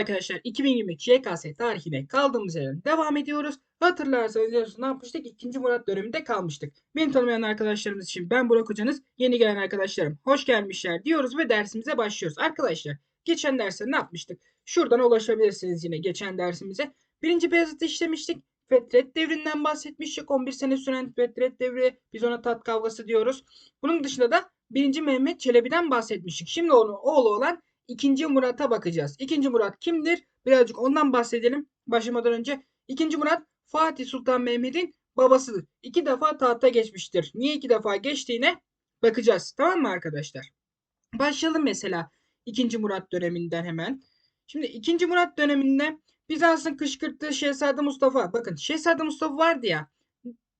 arkadaşlar 2023 YKS tarihine kaldığımız yerden devam ediyoruz. Hatırlarsanız yazın ne yapmıştık? 2. Murat döneminde kalmıştık. Beni tanımayan arkadaşlarımız için ben Burak hocanız. Yeni gelen arkadaşlarım hoş gelmişler diyoruz ve dersimize başlıyoruz. Arkadaşlar geçen derste ne yapmıştık? Şuradan ulaşabilirsiniz yine geçen dersimize. Birinci Beyazıt'ı işlemiştik. Fetret devrinden bahsetmiştik. 11 sene süren Fetret devri. Biz ona tat kavgası diyoruz. Bunun dışında da 1. Mehmet Çelebi'den bahsetmiştik. Şimdi onun oğlu olan 2. Murat'a bakacağız. 2. Murat kimdir? Birazcık ondan bahsedelim. Başlamadan önce 2. Murat Fatih Sultan Mehmet'in babasıdır. İki defa tahta geçmiştir. Niye iki defa geçtiğine bakacağız. Tamam mı arkadaşlar? Başlayalım mesela 2. Murat döneminden hemen. Şimdi 2. Murat döneminde Bizans'ın kışkırttığı Şehzade Mustafa. Bakın Şehzade Mustafa vardı ya.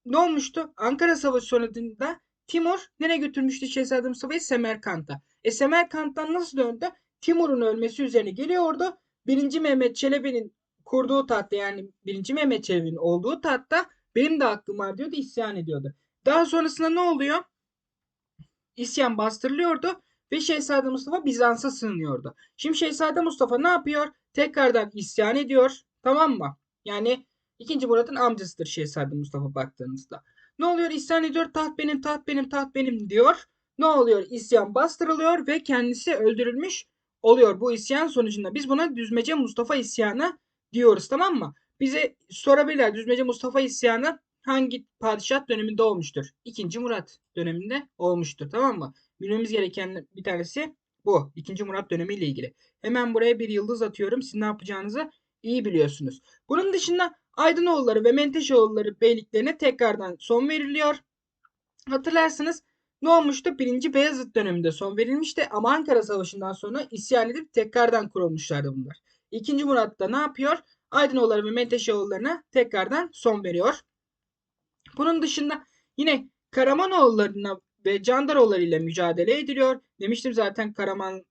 Ne olmuştu? Ankara Savaşı sonrasında Timur nereye götürmüştü Şehzade Mustafa'yı? Semerkant'a. E Semerkant'tan nasıl döndü? Timur'un ölmesi üzerine geliyordu. 1. Mehmet Çelebi'nin kurduğu tahtta yani 1. Mehmet Çelebi'nin olduğu tahtta benim de hakkım var diyordu isyan ediyordu. Daha sonrasında ne oluyor? İsyan bastırılıyordu ve Şehzade Mustafa Bizans'a sığınıyordu. Şimdi Şehzade Mustafa ne yapıyor? Tekrardan isyan ediyor. Tamam mı? Yani 2. Murat'ın amcasıdır Şehzade Mustafa baktığınızda. Ne oluyor? İsyan ediyor. Taht benim, taht benim, taht benim diyor. Ne oluyor? İsyan bastırılıyor ve kendisi öldürülmüş oluyor bu isyan sonucunda. Biz buna Düzmece Mustafa isyanı diyoruz tamam mı? Bize sorabilirler Düzmece Mustafa isyanı hangi padişah döneminde olmuştur? 2. Murat döneminde olmuştur tamam mı? Bilmemiz gereken bir tanesi bu. 2. Murat dönemiyle ilgili. Hemen buraya bir yıldız atıyorum. Siz ne yapacağınızı iyi biliyorsunuz. Bunun dışında Aydınoğulları ve Menteşoğulları beyliklerine tekrardan son veriliyor. Hatırlarsınız ne olmuştu? Birinci Beyazıt döneminde son verilmişti ama Ankara Savaşı'ndan sonra isyan edip tekrardan kurulmuşlardı bunlar. İkinci Murat da ne yapıyor? Aydınoğulları ve Menteşeoğullarına tekrardan son veriyor. Bunun dışında yine Karamanoğullarına ve Candaroğulları ile mücadele ediliyor. Demiştim zaten Karaman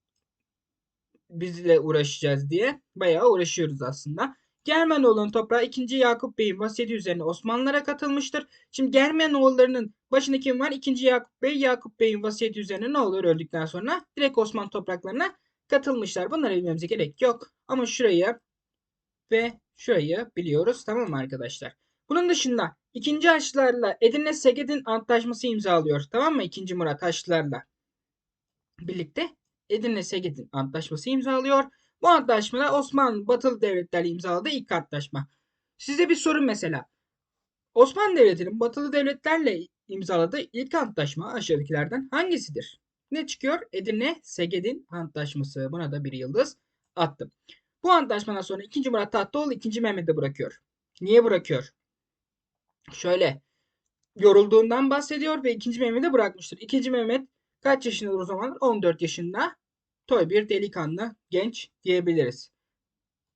bizle uğraşacağız diye. Bayağı uğraşıyoruz aslında. Germanoğlu'nun toprağı 2. Yakup Bey'in vasiyeti üzerine Osmanlılara katılmıştır. Şimdi Germanoğullarının başında kim var? 2. Yakup Bey. Yakup Bey'in vasiyeti üzerine ne olur öldükten sonra? Direkt Osmanlı topraklarına katılmışlar. Bunları bilmemize gerek yok. Ama şurayı ve şurayı biliyoruz. Tamam mı arkadaşlar? Bunun dışında 2. Haçlılarla Edirne Seged'in antlaşması imzalıyor. Tamam mı? 2. Murat Haçlılarla birlikte Edirne Seged'in antlaşması imzalıyor. Bu antlaşmada Osmanlı Batılı devletlerle imzaladığı ilk antlaşma. Size bir sorun mesela. Osmanlı Devleti'nin Batılı devletlerle imzaladığı ilk antlaşma aşağıdakilerden hangisidir? Ne çıkıyor? Edirne Seged'in antlaşması. Buna da bir yıldız attım. Bu antlaşmadan sonra 2. Murat Tahtoğlu 2. Mehmet'e bırakıyor. Niye bırakıyor? Şöyle yorulduğundan bahsediyor ve 2. Mehmet'e bırakmıştır. 2. Mehmet kaç yaşındadır o zaman? 14 yaşında toy bir delikanlı, genç diyebiliriz.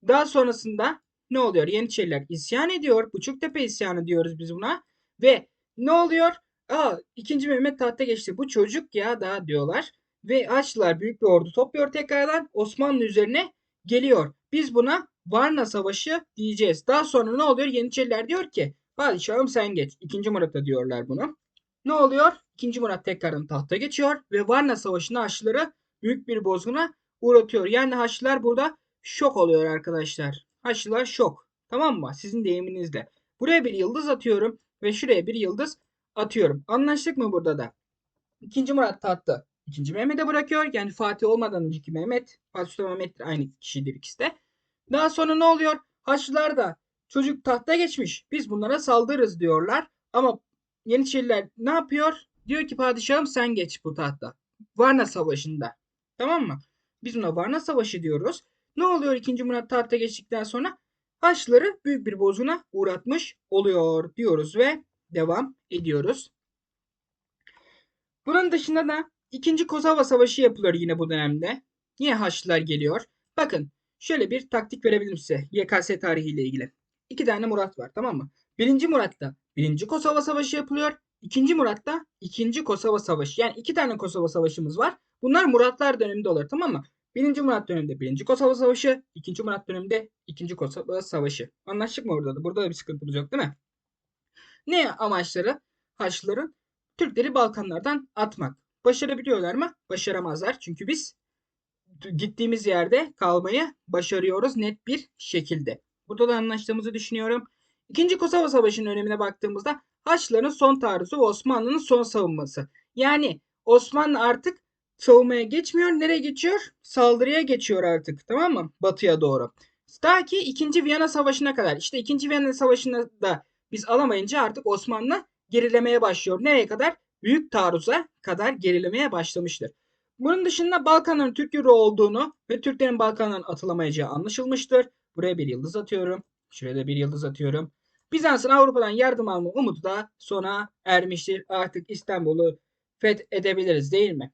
Daha sonrasında ne oluyor? Yeniçeriler isyan ediyor. Buçuktepe isyanı diyoruz biz buna. Ve ne oluyor? Aa, ikinci Mehmet tahta geçti. Bu çocuk ya daha diyorlar. Ve Haçlılar büyük bir ordu topluyor tekrardan. Osmanlı üzerine geliyor. Biz buna Varna Savaşı diyeceğiz. Daha sonra ne oluyor? Yeniçeriler diyor ki padişahım sen geç. İkinci Murat'a diyorlar bunu. Ne oluyor? İkinci Murat tekrardan tahta geçiyor ve Varna Savaşı'nda Haçlıları büyük bir bozguna uğratıyor. Yani Haçlılar burada şok oluyor arkadaşlar. Haçlılar şok. Tamam mı? Sizin deyiminizle. Buraya bir yıldız atıyorum ve şuraya bir yıldız atıyorum. Anlaştık mı burada da? İkinci Murat tahtta ikinci Mehmet'e bırakıyor. Yani Fatih olmadan önceki Mehmet. Fatih Sultan Mehmet aynı kişidir ikisi de. Daha sonra ne oluyor? Haçlılar da çocuk tahta geçmiş. Biz bunlara saldırırız diyorlar. Ama Yeniçeriler ne yapıyor? Diyor ki padişahım sen geç bu tahta. Varna Savaşı'nda. Tamam mı? Biz buna Varna Savaşı diyoruz. Ne oluyor 2. Murat tahta geçtikten sonra? Haçlıları büyük bir bozguna uğratmış oluyor diyoruz ve devam ediyoruz. Bunun dışında da 2. Kosova Savaşı yapılıyor yine bu dönemde. Yine Haçlılar geliyor. Bakın şöyle bir taktik verebilirim size YKS tarihiyle ilgili. İki tane Murat var tamam mı? Birinci Murat'ta birinci Kosova Savaşı yapılıyor. İkinci Murat'ta ikinci Kosova Savaşı. Yani iki tane Kosova Savaşımız var. Bunlar Muratlar döneminde olur tamam mı? Birinci Murat döneminde birinci Kosova Savaşı, ikinci Murat döneminde ikinci Kosova Savaşı. Anlaştık mı burada da? Burada da bir sıkıntımız yok değil mi? Ne amaçları? Haçlıların Türkleri Balkanlardan atmak. Başarabiliyorlar mı? Başaramazlar. Çünkü biz gittiğimiz yerde kalmayı başarıyoruz net bir şekilde. Burada da anlaştığımızı düşünüyorum. İkinci Kosova Savaşı'nın önemine baktığımızda Haçlıların son taarruzu Osmanlı'nın son savunması. Yani Osmanlı artık savunmaya geçmiyor. Nereye geçiyor? Saldırıya geçiyor artık. Tamam mı? Batıya doğru. Ta ki 2. Viyana Savaşı'na kadar. İşte 2. Viyana Savaşı'nda da biz alamayınca artık Osmanlı gerilemeye başlıyor. Nereye kadar? Büyük taarruza kadar gerilemeye başlamıştır. Bunun dışında Balkanların Türk yurdu olduğunu ve Türklerin Balkanların atılamayacağı anlaşılmıştır. Buraya bir yıldız atıyorum. Şuraya da bir yıldız atıyorum. Bizans'ın Avrupa'dan yardım alma umudu da sona ermiştir. Artık İstanbul'u fethedebiliriz değil mi?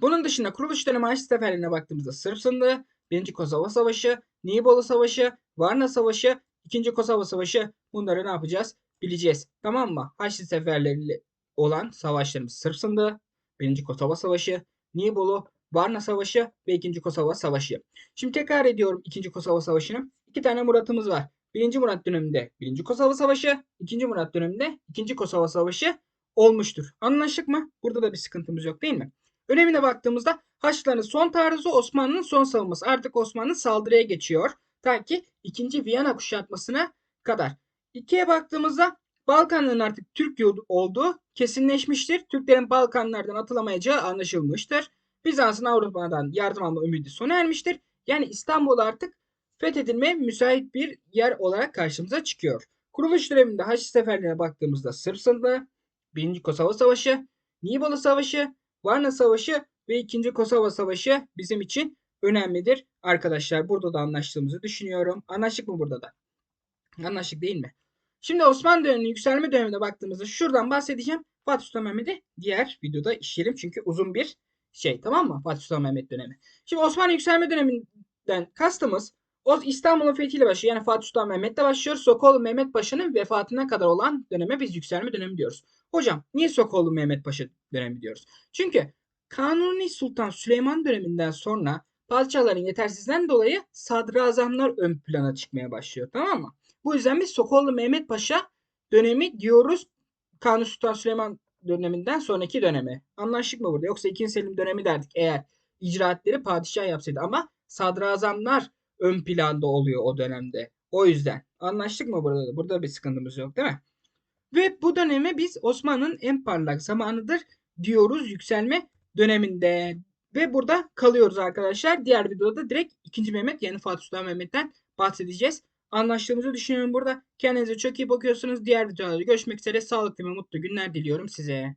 Bunun dışında kuruluş dönemi Haçlı seferlerine baktığımızda Sırp Sındığı, 1. Kosova Savaşı, Nibolu Savaşı, Varna Savaşı, 2. Kosova Savaşı bunları ne yapacağız? Bileceğiz. Tamam mı? Haçlı seferleriyle olan savaşlarımız Sırp Sındığı, 1. Kosova Savaşı, Nibolu, Varna Savaşı ve 2. Kosova Savaşı. Şimdi tekrar ediyorum 2. Kosova Savaşı'nı. İki tane Murat'ımız var. 1. Murat döneminde 1. Kosova Savaşı, 2. Murat döneminde 2. Kosova Savaşı olmuştur. Anlaştık mı? Burada da bir sıkıntımız yok değil mi? Önemine baktığımızda Haçlıların son taarruzu Osmanlı'nın son savunması. Artık Osmanlı saldırıya geçiyor. Ta ki 2. Viyana kuşatmasına kadar. İkiye baktığımızda Balkanların artık Türk olduğu kesinleşmiştir. Türklerin Balkanlardan atılamayacağı anlaşılmıştır. Bizans'ın Avrupa'dan yardım alma ümidi sona ermiştir. Yani İstanbul artık fethedilmeye müsait bir yer olarak karşımıza çıkıyor. Kuruluş döneminde Haçlı seferlerine baktığımızda Sırp Sındığı, 1. Kosova Savaşı, Nibolu Savaşı, Varna Savaşı ve 2. Kosova Savaşı bizim için önemlidir. Arkadaşlar burada da anlaştığımızı düşünüyorum. Anlaştık mı burada da? Anlaştık değil mi? Şimdi Osmanlı döneminin yükselme dönemine baktığımızda şuradan bahsedeceğim. Fatih Sultan Mehmet'i diğer videoda işleyelim. Çünkü uzun bir şey tamam mı? Fatih Sultan Mehmet dönemi. Şimdi Osmanlı yükselme döneminden kastımız o İstanbul'un fethiyle başlıyor. Yani Fatih Sultan Mehmet'le başlıyor. Sokoğlu Mehmet Paşa'nın vefatına kadar olan döneme biz yükselme dönemi diyoruz. Hocam niye Sokoğlu Mehmet Paşa dönemi diyoruz? Çünkü Kanuni Sultan Süleyman döneminden sonra padişahların yetersizliğinden dolayı sadrazamlar ön plana çıkmaya başlıyor. Tamam mı? Bu yüzden biz Sokollu Mehmet Paşa dönemi diyoruz. Kanuni Sultan Süleyman döneminden sonraki dönemi. Anlaştık mı burada? Yoksa 2. Selim dönemi derdik eğer icraatleri padişah yapsaydı. Ama sadrazamlar ön planda oluyor o dönemde. O yüzden. Anlaştık mı burada da? Burada bir sıkıntımız yok değil mi? Ve bu döneme biz Osmanlı'nın en parlak zamanıdır diyoruz yükselme döneminde. Ve burada kalıyoruz arkadaşlar. Diğer videoda direkt 2. Mehmet yani Fatih Sultan Mehmet'ten bahsedeceğiz. Anlaştığımızı düşünüyorum burada. Kendinize çok iyi bakıyorsunuz. Diğer videolarda görüşmek üzere. Sağlıklı ve mutlu günler diliyorum size.